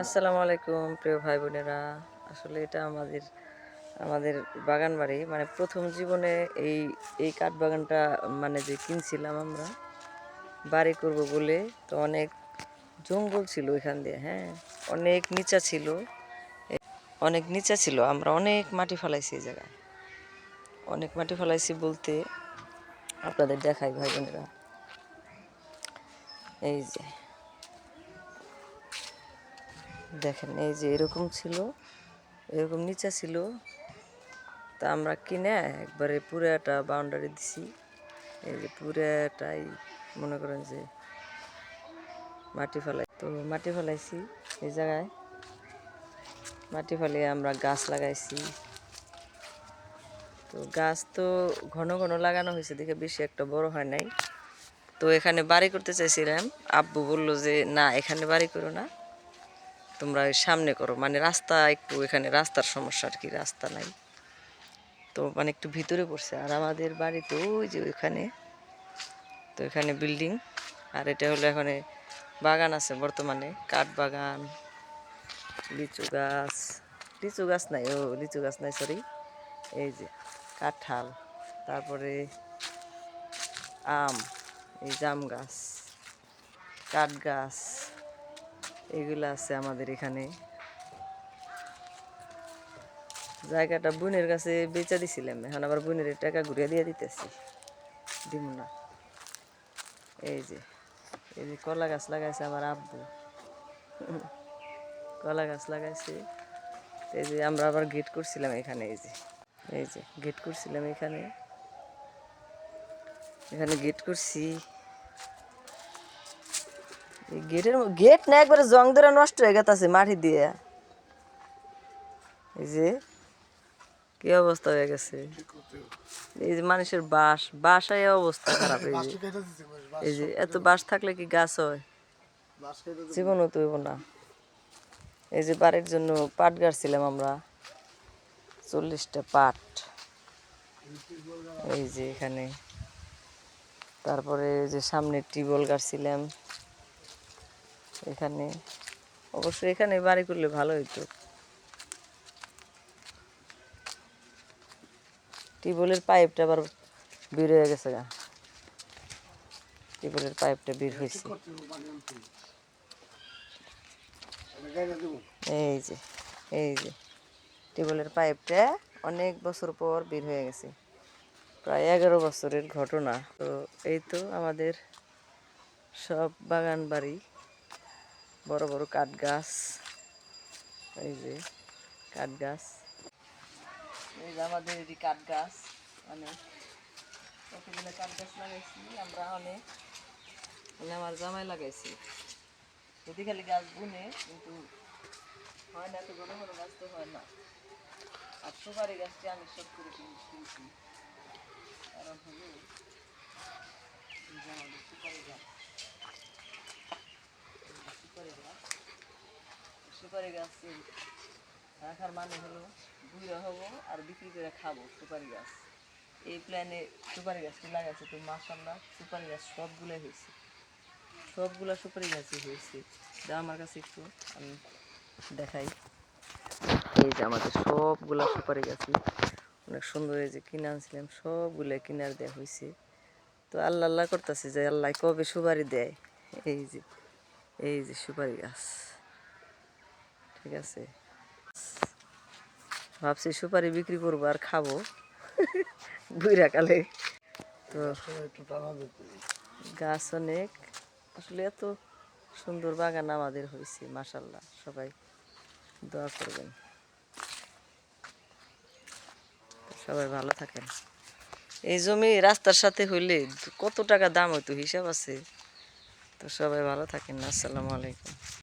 আসসালামু আলাইকুম। প্রিয় ভাই বোনেরা আসলে এটা আমাদের আমাদের বাগান বাড়ি। মানে প্রথম জীবনে এই এই কাঠ বাগানটা মানে যে কিনছিলাম আমরা, বাড়ি করব বলে তো অনেক জঙ্গল ছিল এখান দিয়ে হ্যাঁ। অনেক নিচা ছিল। অনেক নিচা ছিল। আমরা অনেক মাটি ফেলাইছি এই জায়গায়। অনেক মাটি ফেলাইছি বলতে আপনাদের দেখাই ভাই বোনেরা এই যে। দেখেন, এই যে এরকম ছিল, এরকম নিচা ছিল। তা আমরা কিনে একবারে পুরাটা বাউন্ডারি দিছি। এই যে পুরাটাই মনে করেন যে মাটি ফেলাই, তো মাটি ফেলাইছি এই জায়গায়। মাটি ফেলিয়ে আমরা গাছ লাগাইছি। তো গাছ তো ঘন ঘন লাগানো হয়েছে, দেখে বেশি একটা বড় হয় নাই। তো এখানে বাড়ি করতে চাইছিলাম। আব্বু বলল যে, না, এখানে বাড়ি করো না। তোমরা সামনে করো। মানে রাস্তা একটু এখানে রাস্তার সমস্যা আর কি, রাস্তা নাই। তো মানে একটু ভিতরে পড়ছে। আর আমাদের বাড়ি তো ওই যে ওইখানে, তো এখানে বিল্ডিং। আর এটা হলো এখানে বাগান আছে বর্তমানে, কাঠ বাগান, লিচু গাছ। লিচু গাছ নাই, ও লিচু গাছ নাই সরি এই যে কাঁঠাল, তারপরে আম, এই জাম গাছ, কাঠ গাছ। এগুলো আছে আমাদের এখানে। জায়গাটা বোনের কাছে বেচা দিছিলাম, এখন আবার বোনের টাকা ঘুরিয়ে দিয়ে দিতেছি। দিব না। এই যে এই যে কলা গাছ লাগাইছে আমার আব্বু। কলা গাছ লাগাইছে। এই যে আমরা আবার গেট করছিলাম এখানে, এই যে এই যে গেট করছিলাম এখানে। এখানে গেট করছি। গেটের গেট না একবারে জং ধরে নষ্ট হয়ে গেছে মাটি দিয়ে। এই যে কি অবস্থা হয়ে গেছে? এই যে মানুষের বাস বাসায় অবস্থা খারাপ এই যে। এই যে এত বাস থাকলে কি গাছ হয়? জীবনও তো না। এই যে বাড়ির জন্য পাট গাড়ছিলাম আমরা। চল্লিশটা পাট। এই যে এখানে। তারপরে এই যে সামনে টিউবওয়েল গাড়ছিলাম। এখানে। অবশ্যই এখানে বাড়ি করলে ভালো হইতো। টিউবওয়েলের পাইপটা আবার বের হয়ে গেছে গা। টিউবওয়েলের পাইপটা বের হয়েছে। এই যে এই যে। টিউবওয়েলের পাইপটা অনেক বছর পর বের হয়ে গেছে। প্রায় এগারো বছরের ঘটনা। তো এই তো আমাদের সব বাগান বাড়ি। বড় বড় কাঠ গাছ এই যে কাঠ গাছ এই যে আমাদের এটি কাঠ গাছ অনেক। কতগুলো কাঠ গাছ লাগাইছি, আমরা অনেক। মানে আমার জামাই লাগাইছি। যদি খালি গাছ বুনে, কিন্তু হয় না তো বড় বড় গাছ তো হয় না। আর সুপারি গাছটি আমি সব করে কিনছি কারণ হলো এই যে আমাদের সুপারি গাছ এই যে সুপারি গাছ সুপারি গাছ। রাখার মানে হলো বুড়া হব আর বিক্রি করে খাব সুপারি গাছ। এই প্ল্যানে সুপারি গাছটি লাগাইছে তো মাসাল্লাহ সুপারি গাছ সবগুলোই হয়েছে। সবগুলা সুপারি গাছই হয়েছে। যা আমার কাছে একটু আমি দেখাই। এই যে আমাদের সবগুলা সুপারি গাছই। অনেক সুন্দর এই যে কিনে আনছিলাম সবগুলো কিনার দেওয়া হয়েছে। তো আল্লাহ আল্লাহ করতেছে যে আল্লাহ কবে সুপারি দেয়। এই যে এই যে সুপারি গাছ। ঠিক আছে। ভাবছি সুপারি বিক্রি করব আর খাব। বুইরা কালে। তো গাছ অনেক। আসলে এত সুন্দর বাগান আমাদের হয়েছে মাসাল্লাহ সবাই দোয়া করবেন। সবাই ভালো থাকেন। এই জমি রাস্তার সাথে হইলে কত টাকা দাম হইতো, হিসাব আছে। তো সবাই ভালো থাকেন। আসসালামু আলাইকুম।